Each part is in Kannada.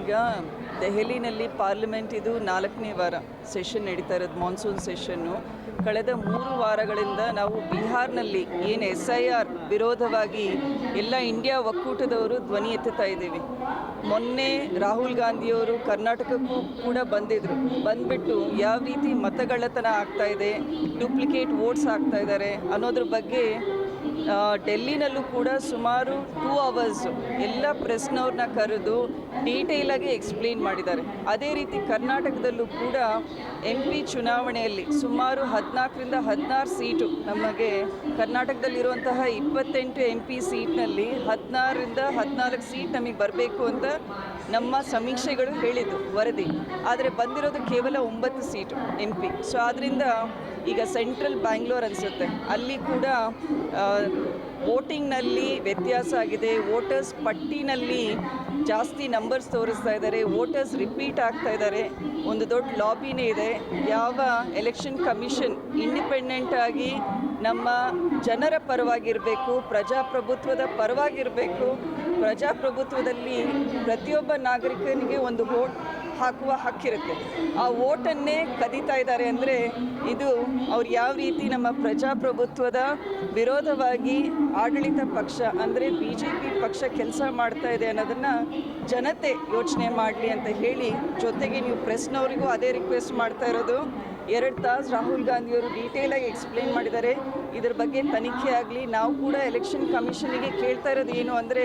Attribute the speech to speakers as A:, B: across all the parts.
A: ಈಗ ದೆಹಲಿನಲ್ಲಿ ಪಾರ್ಲಿಮೆಂಟ್ ಇದು ನಾಲ್ಕನೇ ವಾರ ಸೆಷನ್ ನಡೀತಾ ಇರೋದು, ಮಾನ್ಸೂನ್ ಸೆಷನ್ನು. ಕಳೆದ ಮೂರು ವಾರಗಳಿಂದ ನಾವು ಬಿಹಾರ್ನಲ್ಲಿ ಏನು ಎಸ್ ಐ ಆರ್ ವಿರೋಧವಾಗಿ ಎಲ್ಲ ಇಂಡಿಯಾ ಒಕ್ಕೂಟದವರು ಧ್ವನಿ ಎತ್ತುತ್ತಾ ಇದ್ದೀವಿ. ಮೊನ್ನೆ ರಾಹುಲ್ ಗಾಂಧಿಯವರು ಕರ್ನಾಟಕಕ್ಕೂ ಕೂಡ ಬಂದಿದ್ದರು ಬಂದ್ಬಿಟ್ಟು ಯಾವ ರೀತಿ ಮತಗಳ್ಳತನ ಆಗ್ತಾ ಇದೆ, ಡೂಪ್ಲಿಕೇಟ್ ವೋಟ್ಸ್ ಆಗ್ತಾ ಇದ್ದಾರೆ ಅನ್ನೋದ್ರ ಬಗ್ಗೆ ಡೆಲ್ಲಿನಲ್ಲೂ ಕೂಡ ಸುಮಾರು ಟೂ ಅವರ್ಸು ಎಲ್ಲ ಪ್ರೆಸ್ನವ್ರನ್ನ ಕರೆದು ಡೀಟೇಲಾಗಿ ಎಕ್ಸ್ಪ್ಲೇನ್ ಮಾಡಿದ್ದಾರೆ. ಅದೇ ರೀತಿ ಕರ್ನಾಟಕದಲ್ಲೂ ಕೂಡ ಎಂ ಪಿ ಚುನಾವಣೆಯಲ್ಲಿ ಸುಮಾರು ಹದಿನಾಲ್ಕರಿಂದ ಹದಿನಾರು ಸೀಟು ನಮಗೆ ಕರ್ನಾಟಕದಲ್ಲಿರುವಂತಹ ಇಪ್ಪತ್ತೆಂಟು ಎಂ ಪಿ ಸೀಟ್ನಲ್ಲಿ ಹದಿನಾರರಿಂದ ಹದಿನಾಲ್ಕು ಸೀಟ್ ನಮಗೆ ಬರಬೇಕು ಅಂತ ನಮ್ಮ ಸಮೀಕ್ಷೆಗಳು ಹೇಳಿದ್ದು, ವರದಿ. ಆದರೆ ಬಂದಿರೋದು ಕೇವಲ ಒಂಬತ್ತು ಸೀಟು ಎಂ ಪಿ ಸೊ ಆದ್ದರಿಂದ ಈಗ ಸೆಂಟ್ರಲ್ ಬ್ಯಾಂಗ್ಳೂರ್ ಅನಿಸುತ್ತೆ. ಅಲ್ಲಿ ಕೂಡ ವೋಟಿಂಗ್ನಲ್ಲಿ ವ್ಯತ್ಯಾಸ ಆಗಿದೆ. ವೋಟರ್ಸ್ ಪಟ್ಟಿನಲ್ಲಿ ಜಾಸ್ತಿ ನಂಬರ್ಸ್ ತೋರಿಸ್ತಾ ಇದ್ದಾರೆ. ವೋಟರ್ಸ್ ರಿಪೀಟ್ ಆಗ್ತಾ ಇದ್ದಾರೆ. ಒಂದು ದೊಡ್ಡ ಲಾಬಿನೇ ಇದೆ. ಯಾವ ಎಲೆಕ್ಷನ್ ಕಮಿಷನ್ ಇಂಡಿಪೆಂಡೆಂಟ್ ಆಗಿ ನಮ್ಮ ಜನರ ಪರವಾಗಿರಬೇಕು, ಪ್ರಜಾಪ್ರಭುತ್ವದ ಪರವಾಗಿರಬೇಕು, ಪ್ರಜಾಪ್ರಭುತ್ವದಲ್ಲಿ ಪ್ರತಿಯೊಬ್ಬ ನಾಗರಿಕನಿಗೆ ಒಂದು ವೋಟ್ ಹಾಕುವ ಹಕ್ಕಿರುತ್ತೆ ಆ ವೋಟನ್ನೇ ಕದೀತಾ ಇದ್ದಾರೆ ಅಂದರೆ ಇದು ಅವ್ರು ಯಾವ ರೀತಿ ನಮ್ಮ ಪ್ರಜಾಪ್ರಭುತ್ವದ ವಿರೋಧವಾಗಿ ಆಡಳಿತ ಪಕ್ಷ ಅಂದರೆ ಬಿ ಜೆ ಪಿ ಪಕ್ಷ ಕೆಲಸ ಮಾಡ್ತಾ ಇದೆ ಅನ್ನೋದನ್ನು ಜನತೆ ಯೋಚನೆ ಮಾಡಲಿ ಅಂತ ಹೇಳಿ ಜೊತೆಗೆ ನೀವು ಪ್ರೆಸ್ನವರಿಗೂ ಅದೇ ರಿಕ್ವೆಸ್ಟ್ ಮಾಡ್ತಾ ಇರೋದು. ಎರಡು ತಾಸು ರಾಹುಲ್ ಗಾಂಧಿಯವರು ಡೀಟೇಲಾಗಿ ಎಕ್ಸ್ಪ್ಲೇನ್ ಮಾಡಿದ್ದಾರೆ. ಇದ್ರ ಬಗ್ಗೆ ತನಿಖೆ ಆಗಲಿ, ನಾವು ಕೂಡ ಎಲೆಕ್ಷನ್ ಕಮಿಷನಿಗೆ ಕೇಳ್ತಾ ಇರೋದು ಏನು ಅಂದರೆ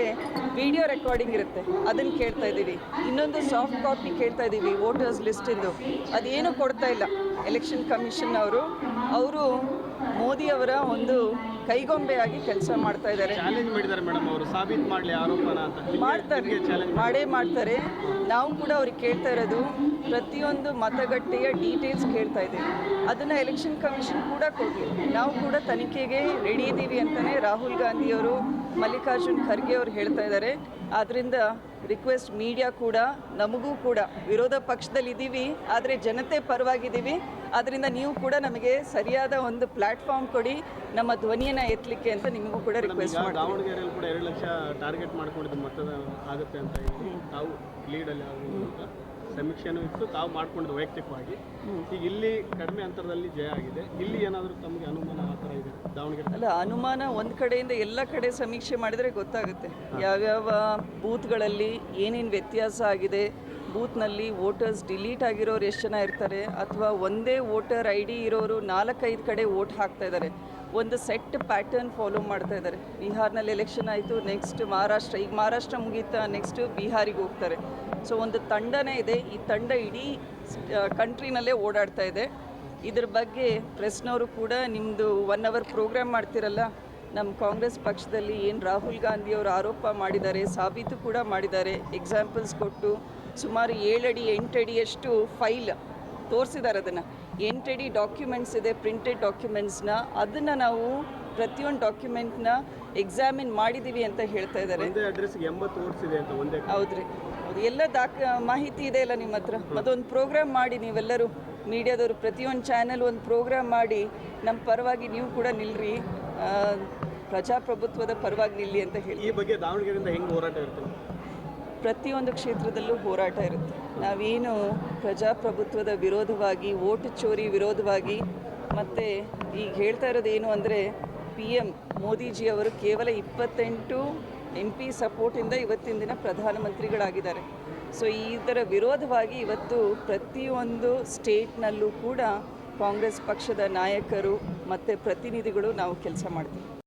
A: ವಿಡಿಯೋ ರೆಕಾರ್ಡಿಂಗ್ ಇರುತ್ತೆ. ಅದನ್ನು ಕೇಳ್ತಾ ಇದ್ದೀವಿ. ಇನ್ನೊಂದು ಸಾಫ್ಟ್ ಕಾಪಿ ಕೇಳ್ತಾ ಇದ್ದೀವಿ ವೋಟರ್ಸ್ ಲಿಸ್ಟಿಂದು ಅದೇನು ಕೊಡ್ತಾ ಇಲ್ಲ. ಎಲೆಕ್ಷನ್ ಕಮಿಷನ್ ಅವರು ಅವರು ಮೋದಿಯವರ ಒಂದು ಕೈಗೊಂಬೆಯಾಗಿ ಕೆಲಸ ಮಾಡ್ತಾ ಇದ್ದಾರೆ.
B: ಚಾಲೆಂಜ್ ಮಾಡಿದ್ದಾರೆ ಮೇಡಮ್ ಅವರು. ಸಾಬೀತು ಮಾಡಲಿ ಆರೋಪನ ಅಂತ. ನಿಮ್ಗೆ-
A: ಮಾಡ್ತಾರೆ. ಮಾಡೇ ಮಾಡ್ತಾರೆ. ನಾವು ಕೂಡ ಅವ್ರಿಗೆ ಕೇಳ್ತಾ ಇರೋದು ಪ್ರತಿಯೊಂದು ಮತಗಟ್ಟೆಯ ಡೀಟೇಲ್ಸ್ ಕೇಳ್ತಾ ಇದ್ದೀವಿ. ಅದನ್ನು ಎಲೆಕ್ಷನ್ ಕಮಿಷನ್ ಕೂಡ ಕೊಡಲಿ. ನಾವು ಕೂಡ ತನಿಖೆಗೆ ರೆಡಿ ಇದ್ದೀವಿ ಅಂತಲೇ ರಾಹುಲ್ ಗಾಂಧಿಯವರು ಮಲ್ಲಿಕಾರ್ಜುನ್ ಖರ್ಗೆ ಅವರು ಹೇಳ್ತಾ ಇದ್ದಾರೆ. ಆದ್ದರಿಂದ ರಿಕ್ವೆಸ್ಟ್ ಮೀಡಿಯಾ ಕೂಡ ನಮಗೂ ಕೂಡ ವಿರೋಧ ಪಕ್ಷದಲ್ಲಿ ಇದ್ದೀವಿ ಆದರೆ ಜನತೆ ಪರವಾಗಿದ್ದೀವಿ. ಆದ್ದರಿಂದ ನೀವು ಕೂಡ ನಮಗೆ ಸರಿಯಾದ ಒಂದು ಪ್ಲಾಟ್ಫಾರ್ಮ್ ಕೊಡಿ ನಮ್ಮ ಧ್ವನಿಯನ್ನು ಎತ್ತಲಿಕ್ಕೆ ಅಂತ ನಿಮಗೂ ಕೂಡ ರಿಕ್ವೆಸ್ಟ್
B: ದಾವಣಗೆರೆಯಲ್ಲಿ ಕೂಡ ಎರಡು ಲಕ್ಷ ಟಾರ್ಗೆಟ್ ಮಾಡ್ಕೊಂಡಿದ್ದು ಮತದ ಆಗುತ್ತೆ ಅಂತ ಹೇಳಿ ತಾವು ಲೀಡಲ್ಲಿ ಸಮೀಕ್ಷೆನೂ ಇತ್ತು. ತಾವು ಮಾಡ್ಕೊಂಡು ವೈಯಕ್ತಿಕವಾಗಿ. ಈಗ ಇಲ್ಲಿ ಕಡಿಮೆ ಅಂತರದಲ್ಲಿ ಜಯ ಆಗಿದೆ. ಇಲ್ಲಿ ಏನಾದರೂ ತಮಗೆ ಅನುಮಾನ ಆ ಥರ ಇದೆ
A: ಅಲ್ಲ, ಅನುಮಾನ ಒಂದು ಕಡೆಯಿಂದ ಎಲ್ಲ ಕಡೆ ಸಮೀಕ್ಷೆ ಮಾಡಿದರೆ ಗೊತ್ತಾಗುತ್ತೆ. ಯಾವ್ಯಾವ ಬೂತ್ಗಳಲ್ಲಿ ಏನೇನು ವ್ಯತ್ಯಾಸ ಆಗಿದೆ, ಬೂತ್ನಲ್ಲಿ ವೋಟರ್ಸ್ ಡಿಲೀಟ್ ಆಗಿರೋರು ಎಷ್ಟು ಜನ ಇರ್ತಾರೆ, ಅಥವಾ ಒಂದೇ ವೋಟರ್ ಐ ಡಿ ಇರೋರು ನಾಲ್ಕೈದು ಕಡೆ ವೋಟ್ ಹಾಕ್ತಾ ಇದ್ದಾರೆ. ಒಂದು ಸೆಟ್ ಪ್ಯಾಟರ್ನ್ ಫಾಲೋ ಮಾಡ್ತಾ ಇದ್ದಾರೆ. ಬಿಹಾರ್ನಲ್ಲಿ ಎಲೆಕ್ಷನ್ ಆಯಿತು, ನೆಕ್ಸ್ಟ್ ಮಹಾರಾಷ್ಟ್ರ, ಈಗ ಮಹಾರಾಷ್ಟ್ರ ಮುಗೀತಾ, ನೆಕ್ಸ್ಟು ಬಿಹಾರಿಗೆ ಹೋಗ್ತಾರೆ. ಸೊ, ಒಂದು ತಂಡನೇ ಇದೆ. ಈ ತಂಡ ಇಡೀ ಕಂಟ್ರಿನಲ್ಲೇ ಓಡಾಡ್ತಾ ಇದೆ. ಇದ್ರ ಬಗ್ಗೆ ಪ್ರೆಸ್ನವರು ಕೂಡ ನಿಮ್ಮದು ಒನ್ ಅವರ್ ಪ್ರೋಗ್ರಾಮ್ ಮಾಡ್ತಿರಲ್ಲ ನಮ್ಮ ಕಾಂಗ್ರೆಸ್ ಪಕ್ಷದಲ್ಲಿ ಏನು ರಾಹುಲ್ ಗಾಂಧಿಯವರು ಆರೋಪ ಮಾಡಿದ್ದಾರೆ, ಸಾಬೀತು ಕೂಡ ಮಾಡಿದ್ದಾರೆ ಎಕ್ಸಾಂಪಲ್ಸ್ ಕೊಟ್ಟು ಸುಮಾರು ಏಳಡಿ ಎಂಟಡಿಯಷ್ಟು ಫೈಲ್ ತೋರಿಸಿದ್ದಾರೆ ಅದನ್ನು. ಎಂಟಡಿ ಡಾಕ್ಯುಮೆಂಟ್ಸ್ ಇದೆ ಪ್ರಿಂಟೆಡ್ ಡಾಕ್ಯುಮೆಂಟ್ಸ್ನ ಅದನ್ನು ನಾವು ಪ್ರತಿಯೊಂದು ಡಾಕ್ಯುಮೆಂಟ್ನ ಎಕ್ಸಾಮಿನ್ ಮಾಡಿದ್ದೀವಿ ಅಂತ ಹೇಳ್ತಾ ಇದ್ದಾರೆ. ಹೌದ್ರಿ. ಹೌದು ಎಲ್ಲ ದಾಖ ಮಾಹಿತಿ ಇದೆ ಅಲ್ಲ ನಿಮ್ಮ ಹತ್ರ? ಮತ್ತೊಂದು ಪ್ರೋಗ್ರಾಮ್ ಮಾಡಿ ನೀವೆಲ್ಲರೂ ಮೀಡಿಯಾದವರು ಪ್ರತಿಯೊಂದು ಚಾನೆಲ್ ಒಂದು ಪ್ರೋಗ್ರಾಮ್ ಮಾಡಿ ನಮ್ಮ ಪರವಾಗಿ ನೀವು ಕೂಡ ನಿಲ್ರಿ. ಪ್ರಜಾಪ್ರಭುತ್ವದ ಪರವಾಗಿ ನಿಲ್ಲಿ ಅಂತ ಹೇಳಿ.
B: ಈ ಬಗ್ಗೆ ದಾವಣಗೆರೆಯಿಂದ ಹೆಂಗೆ ಹೋರಾಟ ಇರುತ್ತೆ?
A: ಪ್ರತಿಯೊಂದು ಕ್ಷೇತ್ರದಲ್ಲೂ ಹೋರಾಟ ಇರುತ್ತೆ. ನಾವೇನು ಪ್ರಜಾಪ್ರಭುತ್ವದ ವಿರೋಧವಾಗಿ ಓಟು ಚೋರಿ ವಿರೋಧವಾಗಿ ಮತ್ತು ಈಗ ಹೇಳ್ತಾ ಇರೋದು ಏನು ಅಂದರೆ ಪಿ ಎಂ ಮೋದಿಜಿಯವರು ಕೇವಲ ಇಪ್ಪತ್ತೆಂಟು ಎಂ ಪಿ ಸಪೋರ್ಟಿಂದ ಇವತ್ತಿನ ದಿನ ಪ್ರಧಾನಮಂತ್ರಿಗಳಾಗಿದ್ದಾರೆ. ಸೊ, ಇದರ ವಿರೋಧವಾಗಿ ಇವತ್ತು ಪ್ರತಿಯೊಂದು ಸ್ಟೇಟ್ನಲ್ಲೂ ಕೂಡ ಕಾಂಗ್ರೆಸ್ ಪಕ್ಷದ ನಾಯಕರು ಮತ್ತು ಪ್ರತಿನಿಧಿಗಳು ನಾವು ಕೆಲಸ ಮಾಡ್ತೀವಿ.